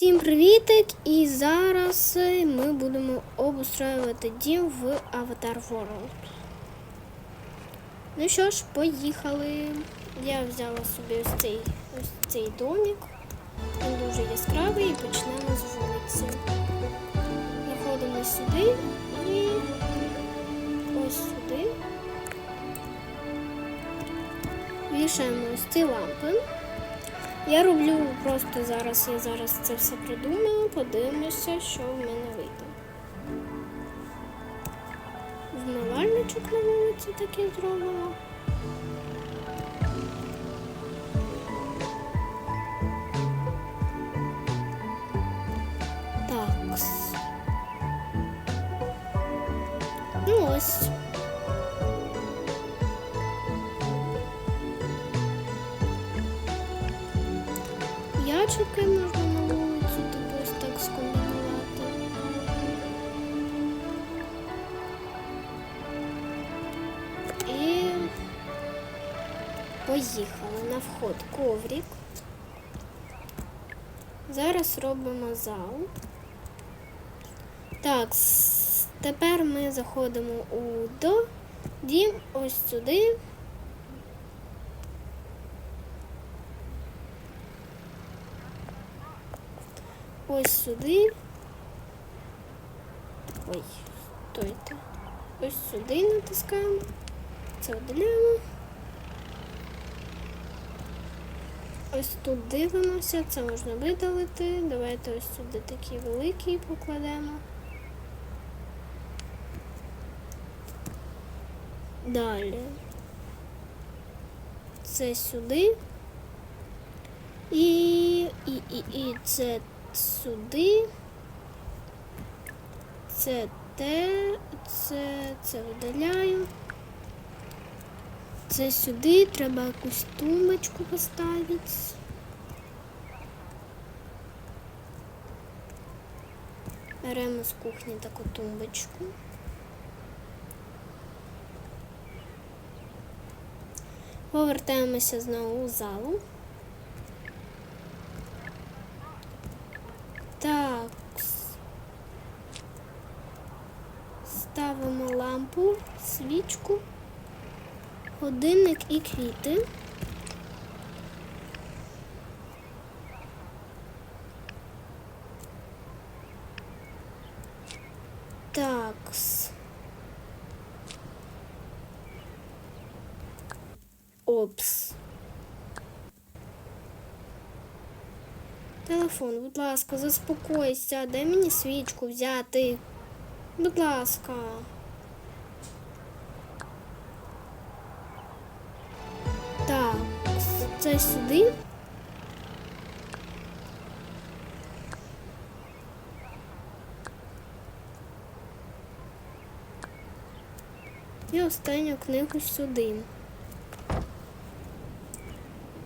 Всім привітик! І зараз е, ми будемо обустроювати дім в Avatar World. Ну що ж, поїхали. Я взяла собі ось цей, ось цей домик. Він дуже яскравий і почнемо з вулиці. Заходимо сюди і ось сюди. Вішаємо ось ці лампи. Я роблю просто зараз, я зараз це все придумаю, подивимося, що в мене вийде. Вмивальничок на вулиці такий зробимо. Так. Ну ось. Ячики можна на вулицю типу ось так скомбінувати. І поїхали на вход коврик. Зараз робимо зал. Так, тепер ми заходимо у до дім ось сюди. Ось сюди. Ой, стойте. Ось сюди натискаємо. Це видаляємо. Ось тут дивимося, це можна видалити. Давайте ось сюди такий великий покладемо. Далі. Це сюди. І, і, і, і це сюди. Це те, це, це видаляю. Це сюди, треба якусь тумбочку поставити. Беремо з кухні таку тумбочку. Повертаємося знову у залу. Так. Ставимо лампу, свічку, годинник і квіти. Так. Опс. Телефон, будь ласка, заспокойся, дай мені свічку взяти. Будь ласка. Так, це сюди. І останню книгу сюди.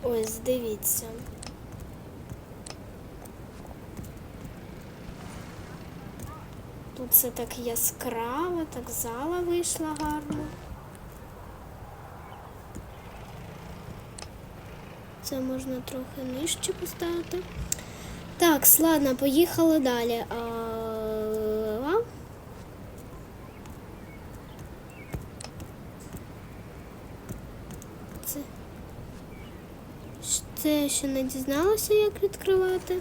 Ось, дивіться. Тут все так яскраво, так зала вийшла гарно. Це можна трохи нижче поставити. Так, ладно, поїхали далі. Це... Це ще не дізналася, як відкривати.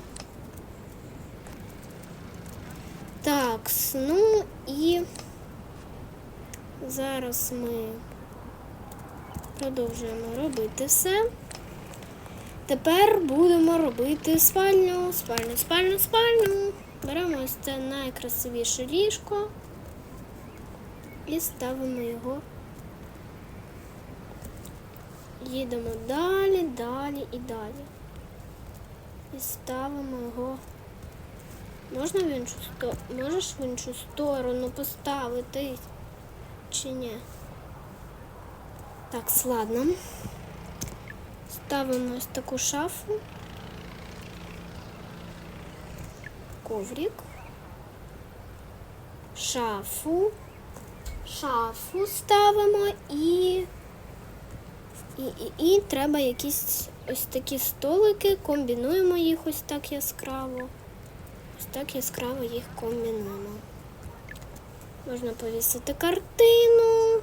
Так, ну і зараз ми продовжуємо робити все. Тепер будемо робити спальню, спальню, спальню, спальню. Беремо ось це найкрасивіше ліжко і ставимо його. Їдемо далі, далі і далі. І ставимо його. Можна в іншу сторону? Можеш в іншу сторону поставити? Чи ні? Так, ладно. Ставимо ось таку шафу. Коврик. Шафу. Шафу ставимо і. І, і, і треба якісь ось такі столики, комбінуємо їх ось так яскраво. Так яскраво їх комбінуємо. Можна повісити картину,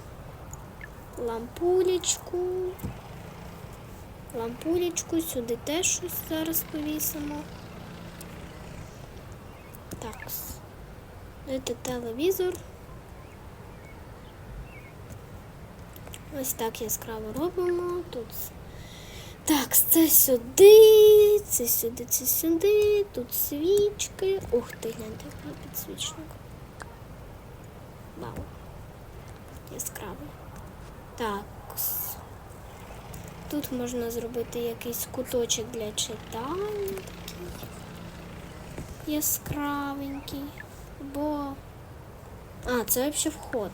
лампулечку. Лампулечку, сюди теж щось зараз повісимо. Так. Це телевізор. Ось так яскраво робимо. Тут. Так, це сюди, це сюди, це сюди, тут свічки. Ух ти, гляньте, який підсвічник. Вау. Яскравий. Так. Тут можна зробити якийсь куточок для читання такий яскравенький. Бо. А, це взагалі вход.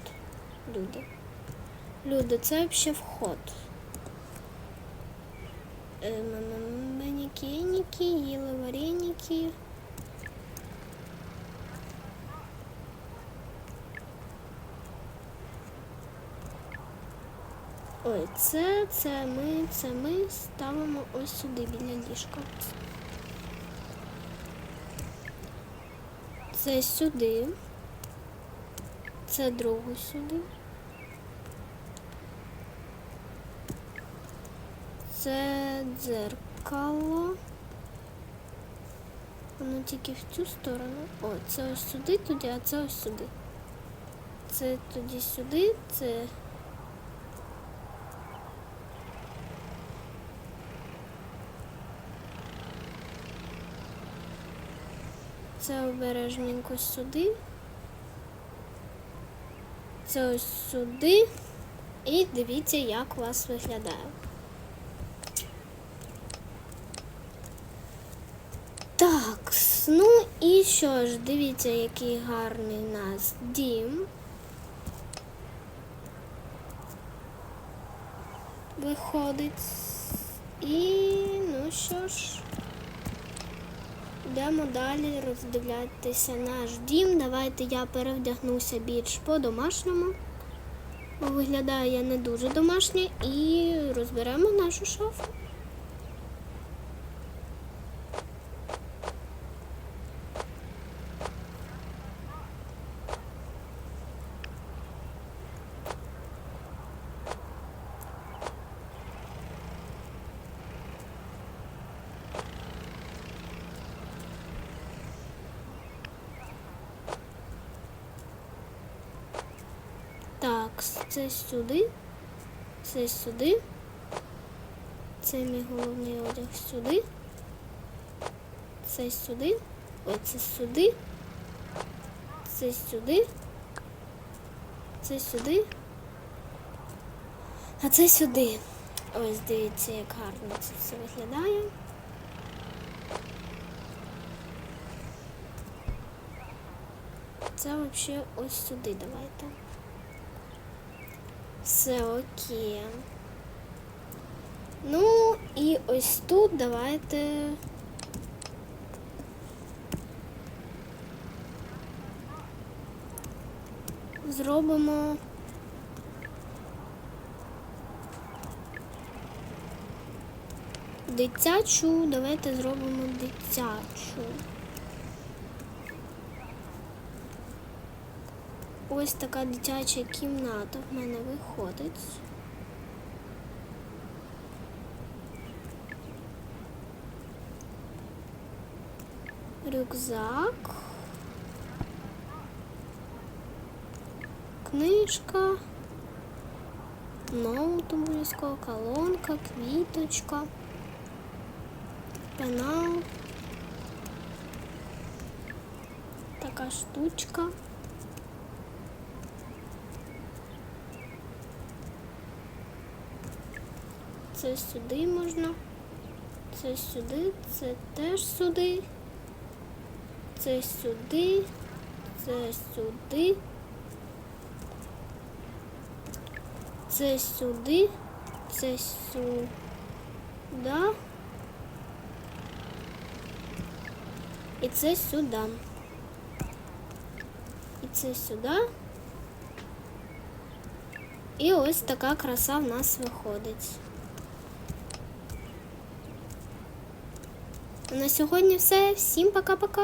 Люди. Люди, це взагалі вход. Е, Манекенники, їли вареники. Ой, це, це ми, це ми ставимо ось сюди біля ліжка. Це сюди. Це другу сюди. Це дзеркало. Воно тільки в цю сторону. О, це ось сюди тоді, а це ось сюди. Це тоді сюди, це. Це обережненько сюди. Це ось сюди. І дивіться, як у вас виглядає. Так, ну і що ж, дивіться, який гарний у нас дім. Виходить. І ну що ж, йдемо далі роздивлятися наш дім. Давайте я перевдягнуся більш по-домашньому. Бо виглядає я не дуже домашнє і розберемо нашу шафу. Так, це сюди, це сюди. Це мій головний одяг сюди. Це сюди. Ой, це сюди. Це сюди. Це сюди. А це сюди. Ось дивіться, як гарно це все виглядає. Це взагалі ось сюди давайте. Все окей. Ну і ось тут давайте. Зробимо. Дитячу, давайте зробимо дитячу. Ось така дитяча кімната в мене виходить. Рюкзак. Книжка. Ноут обов'язково, колонка, квіточка, пенал. Така штучка. Це сюди можна. Це сюди, це теж сюди. Це сюди, це сюди. Це сюди, це сюди. І це сюди. І це сюди. І ось така краса в нас виходить. На сьогодні все. Всім пока-пока.